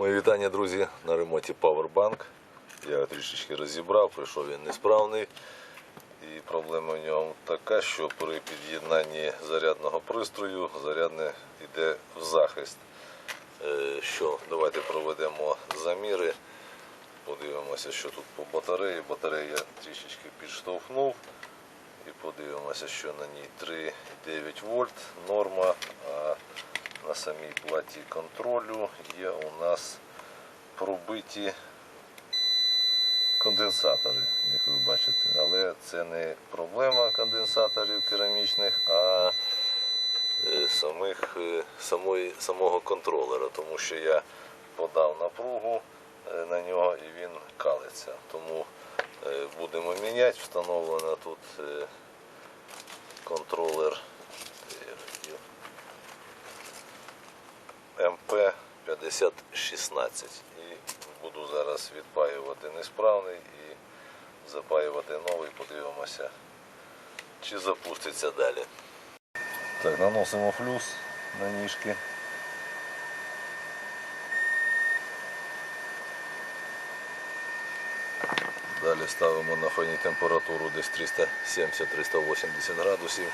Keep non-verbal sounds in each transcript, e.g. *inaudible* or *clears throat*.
Мої вітання, друзі, на ремонті Powerbank. Я його трішечки розібрав, прийшов він несправний. І проблема в ньому така, що при під'єднанні зарядного пристрою зарядне йде в захист. Е, Що, давайте проведемо заміри. Подивимося, що тут по батареї. Батарею я трішечки підштовхнув. І подивимося, що на ній 3,9 вольт норма, а на самій платі контролю є у нас пробиті конденсатори, як ви бачите. Але це не проблема конденсаторів керамічних, а е, самих, е, самої, самого контролера, тому що я подав напругу е, на нього і він калиться. Тому будемо міняти. Встановлено тут контролер 5016 і буду зараз відпаювати несправний і запаювати новий, подивимося, чи запуститься далі. Так, наносимо флюс на ніжки. Далі ставимо на фоні температуру десь 370-380 градусів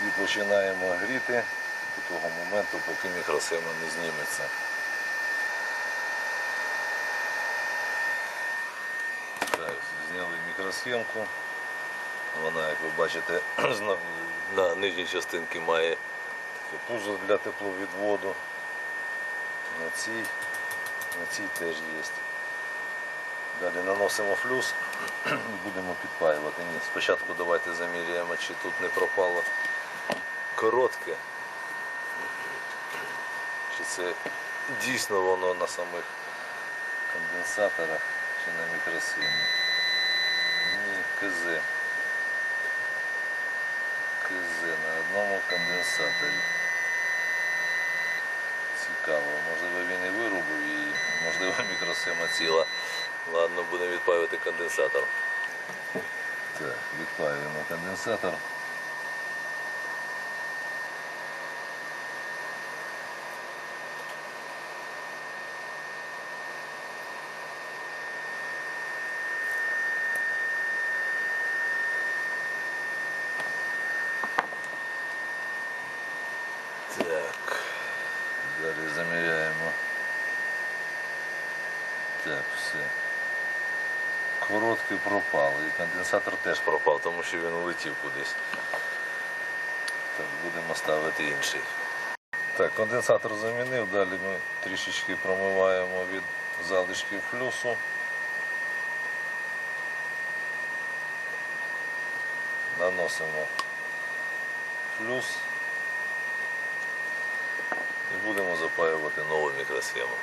і починаємо гріти до того моменту, поки мікросхема не зніметься. Так, зняли мікросхемку. Вона, як ви бачите, *clears throat* на нижній частинці має таке пузо для тепловідводу. На цій, на цій теж є. Далі наносимо флюс і *clears throat* будемо підпаювати. Ні, спочатку давайте заміряємо, чи тут не пропало коротке. Чи це дійсно воно на самих конденсаторах чи на мікросхемі. КЗ. КЗ на одному конденсаторі. Цікаво, можливо він і вирубив її, можливо *laughs* мікросхема ціла. Ладно, будемо відпаювати конденсатор. Так, відпаюємо конденсатор. Так, далі заміряємо. Так, все. Короткий пропав. І конденсатор теж пропав, тому що він улетів кудись. Так, будемо ставити інший. Так, конденсатор замінив, далі ми трішечки промиваємо від залишків флюсу. Наносимо флюс і будемо запаювати нову мікросхему.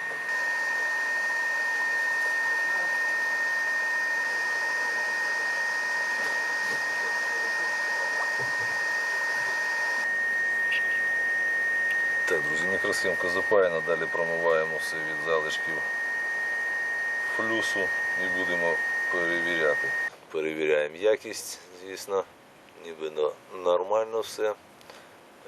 Так, друзі, мікросхемка запаяна, далі промиваємо все від залишків флюсу і будемо перевіряти. Перевіряємо якість, звісно, ніби нормально все.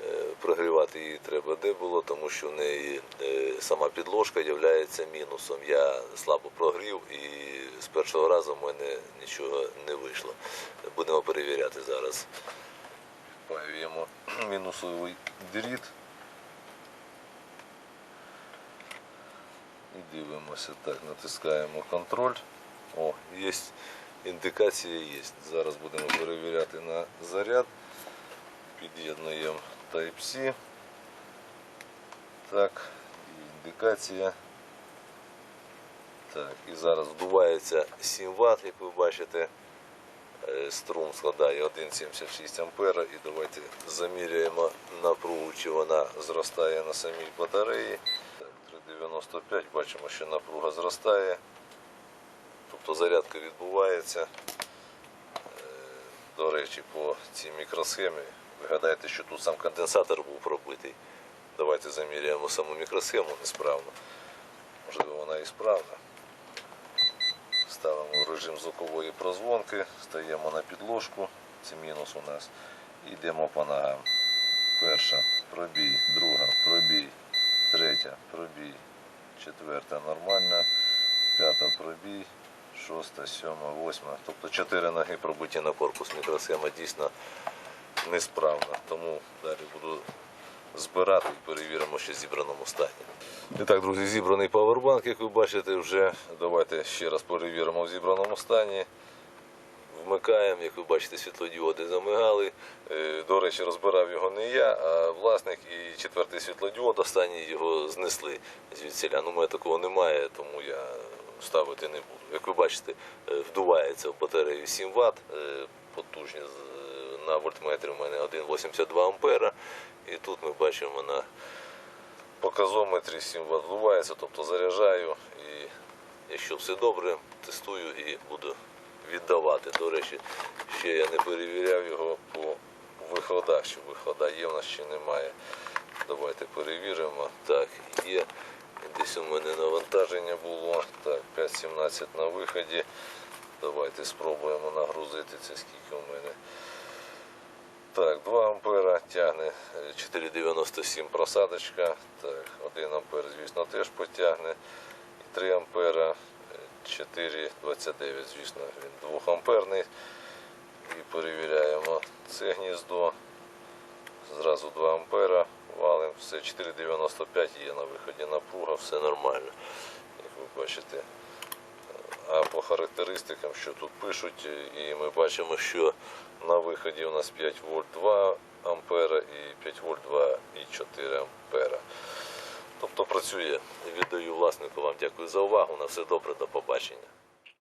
Е, Прогрівати її треба де було, тому що в неї е, сама підложка є мінусом. Я слабо прогрів і з першого разу в мене нічого не вийшло. Будемо перевіряти зараз. Паюємо мінусовий дріт. І дивимося так, натискаємо контроль. О, є індикація є. Зараз будемо перевіряти на заряд. Під'єднуємо Type-C. Так, індикація. Так, і зараз вдувається 7 Вт, як ви бачите. Е, Струм складає 1,76 ампера і давайте заміряємо напругу, чи вона зростає на самій батареї. Так, 3,95, бачимо, що напруга зростає. Тобто зарядка відбувається. Е, До речі, по цій мікросхемі. Ви гадаєте, що тут сам конденсатор був пробитий. Давайте заміряємо саму мікросхему несправно. Можливо, вона і справна. Ставимо в режим звукової прозвонки, стаємо на підложку, це мінус у нас. І йдемо по ногам. Перша пробій, друга пробій, третя пробій, четверта нормальна, п'ята пробій, шоста, сьома, восьма. Тобто чотири ноги пробиті на корпус. Мікросхема дійсно несправна. Тому далі буду збирати і перевіримо, що в зібраному стані. І так, друзі, зібраний павербанк, як ви бачите, вже давайте ще раз перевіримо в зібраному стані. Вмикаємо, як ви бачите, світлодіоди замигали. Е, До речі, розбирав його не я, а власник і четвертий світлодіод останній його знесли звідсіля. Ну, мене такого немає, тому я ставити не буду. Як ви бачите, е, вдувається в батарею 7 Вт, потужність на вольтметрі у мене 1,82 ампера. І тут ми бачимо на показометрі 7 Вт вдувається, тобто заряджаю і якщо все добре, тестую і буду віддавати. До речі, ще я не перевіряв його по виходах, чи вихода є в нас чи немає. Давайте перевіримо. Так, є. Десь у мене навантаження було. Так, 5,17 на виході. Давайте спробуємо нагрузити це скільки у мене. Так, 2 ампера тягне е, 4,97 просадочка. Так, 1 ампер, звісно, теж потягне. І 3 ампера 4,29, звісно, він 2 амперний. І перевіряємо це гніздо. Зразу 2 ампера валим, все 4,95 є на виході напруга, все нормально. Як ви бачите. А по характеристикам, що тут пишуть, і ми бачимо, що на виході у нас 5 вольт 2 ампера і 5 вольт 2 і 4 ампера. Тобто працює. Віддаю власнику вам дякую за увагу. На все добре, до побачення.